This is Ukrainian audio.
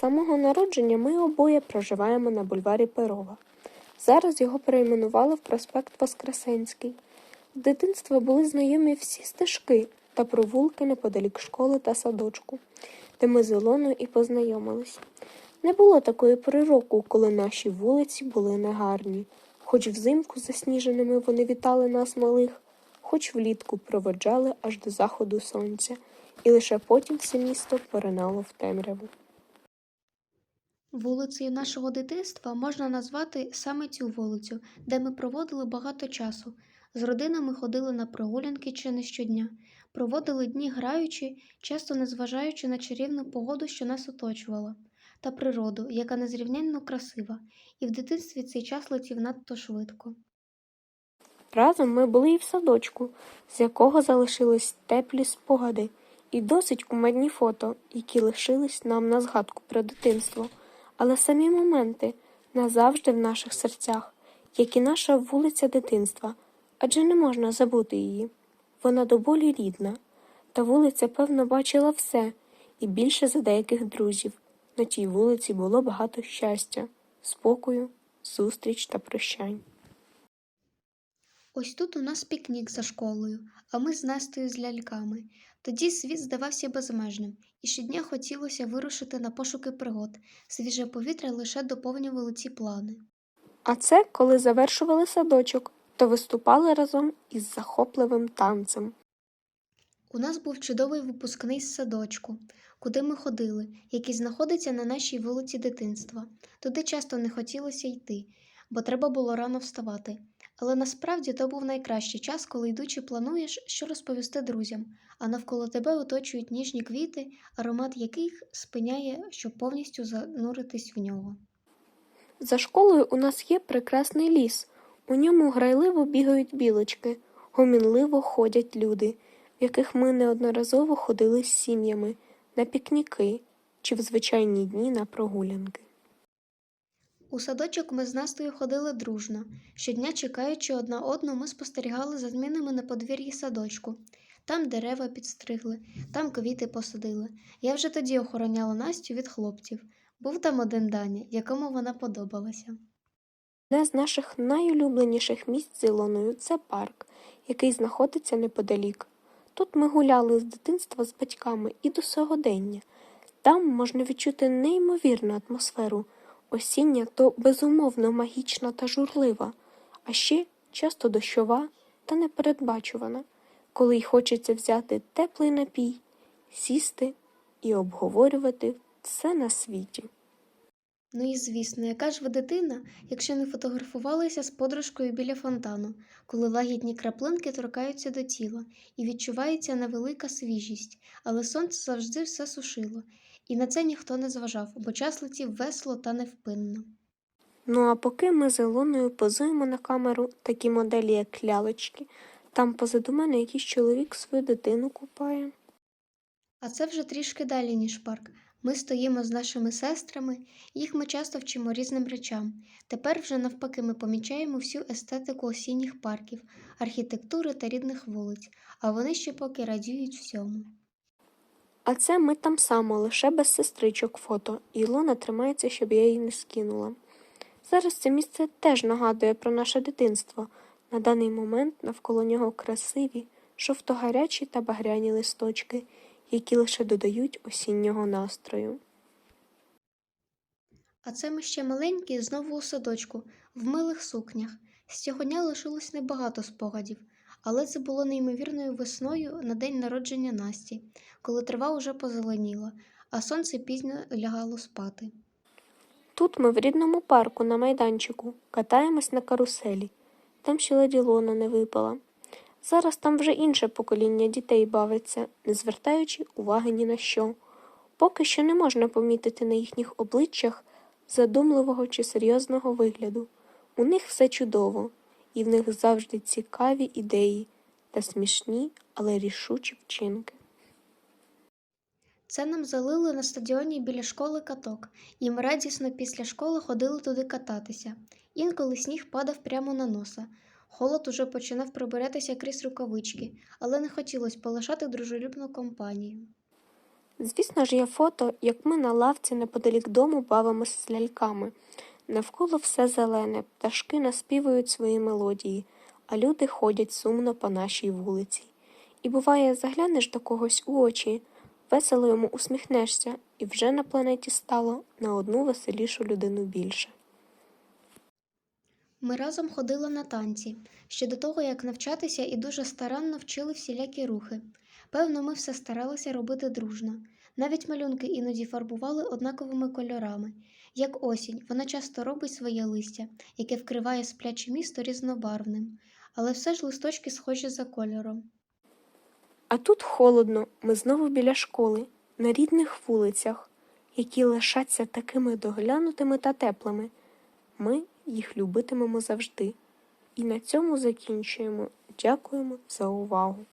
самого народження ми обоє проживаємо на бульварі Перова. Зараз його перейменували в проспект Воскресенський. З дитинства були знайомі всі стежки та провулки неподалік школи та садочку, де ми з Ілоною і познайомились. Не було такої пори коли наші вулиці були негарні. Хоч взимку засніженими вони вітали нас малих, хоч влітку проведжали аж до заходу сонця, і лише потім все місто поринало в темряву. Вулицею нашого дитинства можна назвати саме цю вулицю, де ми проводили багато часу. З родинами ходили на прогулянки чи не щодня, проводили дні граючи, часто незважаючи на чарівну погоду, що нас оточувала, та природу, яка незрівнянно красива, і в дитинстві цей час летів надто швидко. Разом ми були і в садочку, з якого залишились теплі спогади, і досить кумедні фото, які лишились нам на згадку про дитинство, але самі моменти назавжди в наших серцях, як і наша вулиця дитинства, адже не можна забути її. Вона до болі рідна. Та вулиця, певно, бачила все і більше за деяких друзів. На тій вулиці було багато щастя, спокою, зустріч та прощань. Ось тут у нас пікнік за школою, а ми з Настею з ляльками. Тоді світ здавався безмежним, і щодня хотілося вирушити на пошуки пригод. Свіже повітря лише доповнювало ці плани. А це коли завершували садочок, то виступали разом із захопливим танцем. У нас був чудовий випускний з садочку, куди ми ходили, який знаходиться на нашій вулиці дитинства. Туди часто не хотілося йти, бо треба було рано вставати. Але насправді то був найкращий час, коли йдучи плануєш, що розповісти друзям, а навколо тебе оточують ніжні квіти, аромат яких спиняє, щоб повністю зануритись в нього. За школою у нас є прекрасний ліс. У ньому грайливо бігають білочки, гомінливо ходять люди, в яких ми неодноразово ходили з сім'ями на пікніки чи в звичайні дні на прогулянки. У садочок ми з Настею ходили дружно. Щодня, чекаючи одна одну, ми спостерігали за змінами на подвір'ї садочку. Там дерева підстригли, там квіти посадили. Я вже тоді охороняла Настю від хлопців. Був там один Даня, якому вона подобалася. Одне з наших найулюбленіших місць з Ілоною це парк, який знаходиться неподалік. Тут ми гуляли з дитинства з батьками і до сьогодення. Там можна відчути неймовірну атмосферу. Осіння то безумовно магічна та журлива, а ще часто дощова та непередбачувана, коли й хочеться взяти теплий напій, сісти і обговорювати все на світі. Ну і звісно, яка ж ви дитина, якщо не фотографувалися з подружкою біля фонтану, коли лагідні краплинки торкаються до тіла і відчувається невелика свіжість, але сонце завжди все сушило, і на це ніхто не зважав, бо час летів весело та невпинно. Ну а поки ми з Ілоною позуємо на камеру такі моделі, як лялечки, там позаду мене якийсь чоловік свою дитину купає. А це вже трішки далі, ніж парк. Ми стоїмо з нашими сестрами, їх ми часто вчимо різним речам. Тепер вже навпаки ми помічаємо всю естетику осінніх парків, архітектури та рідних вулиць, а вони ще поки радіють всьому. А це ми там само, лише без сестричок фото, і Ілона тримається, щоб я її не скинула. Зараз це місце теж нагадує про наше дитинство. На даний момент навколо нього красиві, жовто-гарячі та багряні листочки, які лише додають осіннього настрою. А це ми ще маленькі знову у садочку, в милих сукнях. З цього дня лишилось небагато спогадів, але це було неймовірною весною на день народження Насті, коли трава уже позеленіла, а сонце пізньо лягало спати. Тут ми в рідному парку на майданчику катаємось на каруселі. Там ще леді Лона не випала. Зараз там вже інше покоління дітей бавиться, не звертаючи уваги ні на що. Поки що не можна помітити на їхніх обличчях задумливого чи серйозного вигляду. У них все чудово, і в них завжди цікаві ідеї та смішні, але рішучі вчинки. Це нам залили на стадіоні біля школи каток, і ми радісно після школи ходили туди кататися. Інколи сніг падав прямо на носа. Холод уже починав прибиратися крізь рукавички, але не хотілося полишати дружелюбну компанію. Звісно ж, є фото, як ми на лавці неподалік дому бавимося з ляльками. Навколо все зелене, пташки наспівують свої мелодії, а люди ходять сумно по нашій вулиці. І буває, заглянеш до когось у очі, весело йому усміхнешся, і вже на планеті стало на одну веселішу людину більше. Ми разом ходили на танці, ще до того, як навчатися, і дуже старанно вчили всілякі рухи. Певно, ми все старалися робити дружно. Навіть малюнки іноді фарбували однаковими кольорами. Як осінь, вона часто робить своє листя, яке вкриває спляче місто різнобарвним, але все ж листочки схожі за кольором. А тут холодно, ми знову біля школи, на рідних вулицях, які лишаться такими доглянутими та теплими. Ми їх любитимемо завжди. І на цьому закінчуємо. Дякуємо за увагу.